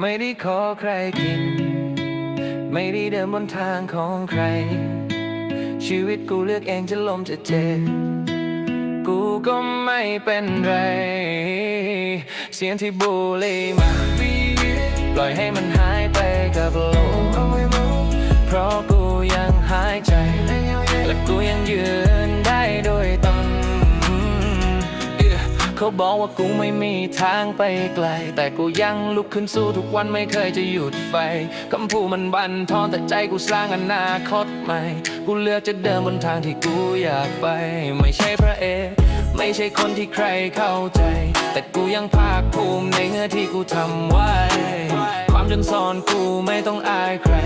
ไม่ได้ขอใครกิน ไม่ได้เดินบนทางของใคร ชีวิตกูเลือกเองจะล้มจะเจ็บ กูก็ไม่เป็นไร เสียงที่บุหรี่มาปล่อยให้มันหายไปกับลมเพราะกูยังหายใจ และกูยังยืน เขาบอกว่ากูไม่มีทางไปไกล แต่กูยังลุกขึ้นสู้ทุกวันไม่เคยจะหยุดไฟคำพูดมันบันทอนแต่ใจกูสร้างอนาคตใหม่ กูเลือกจะเดินบนทางที่กูอยากไป ไม่ใช่พระเอกไม่ใช่คนที่ใครเข้าใจ แต่กูยังภาคภูมิในเงื่อที่กูทำไว้ ความจนสอนกูไม่ต้องอายใคร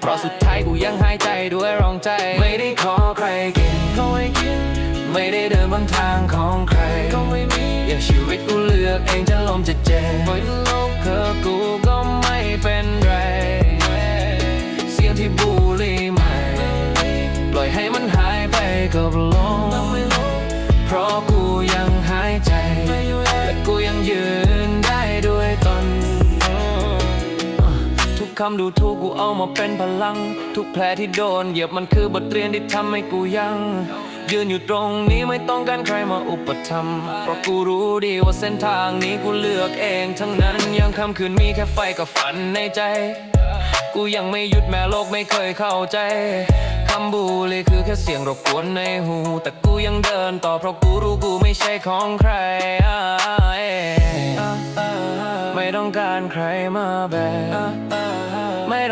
เพราะสุดท้ายกูยังหายใจด้วยรองใจ ไม่ได้ขอใครกินก็ไม่กิน ไม่ได้เดินบนทางของ ชีวิตกูเลือกเองจะลมจะเจ็บปล่อยโลกเธอกูก็ไม่เป็นไร เสียงที่บุหรี่ใหม่ปล่อยให้มันหายไปกับลมเพราะกูยังหายใจ และกูยังยืนได้ด้วยตนทุกคำดูถูกกูเอามาเป็นพลัง ทุกแผลที่โดนเหยียบมันคือบทเรียนที่ทำให้กูยัง ยืนอยู่ตรงนี้ไม่ต้องการใครมาอุปถัมภ์เพราะกูรู้ดีว่าเส้นทางนี้กูเลือกเองทั้งนั้นยังคำคืนมีแค่ไฟกับฝันในใจ กูยังไม่หยุดแม้โลกไม่เคยเข้าใจคำบูลลี่คือแค่เสียงรบกวนในหู แต่กูยังเดินต่อเพราะกูรู้กูไม่ใช่ของใคร ไม่ต้องการใครมาแบก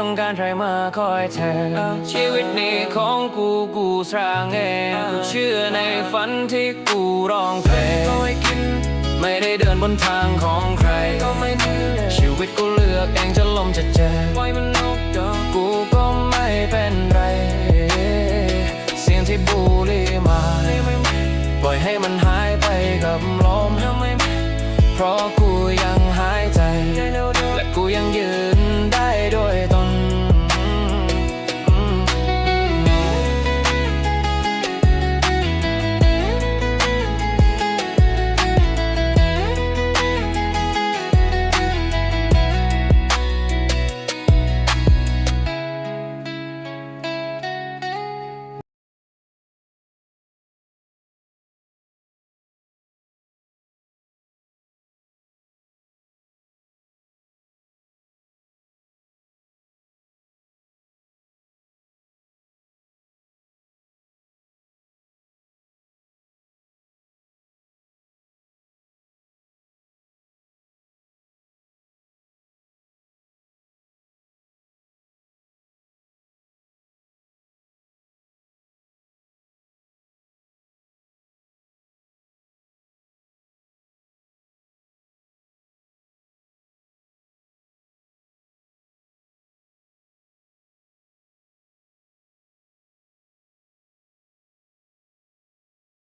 ต้องการใครมาคอยแทนชีวิตนี้ของกูกูสร้างเองกูเชื่อในฝันที่กูร้องเพลงไม่ได้เดินบนทางของใครชีวิตกูเลือกเองจะล้มจะเจ็บปล่อยมันนกดอกกูก็ไม่เป็นไร เสียงที่บุรี่มาปล่อยให้มันหายไปกับลมเพราะกูยัง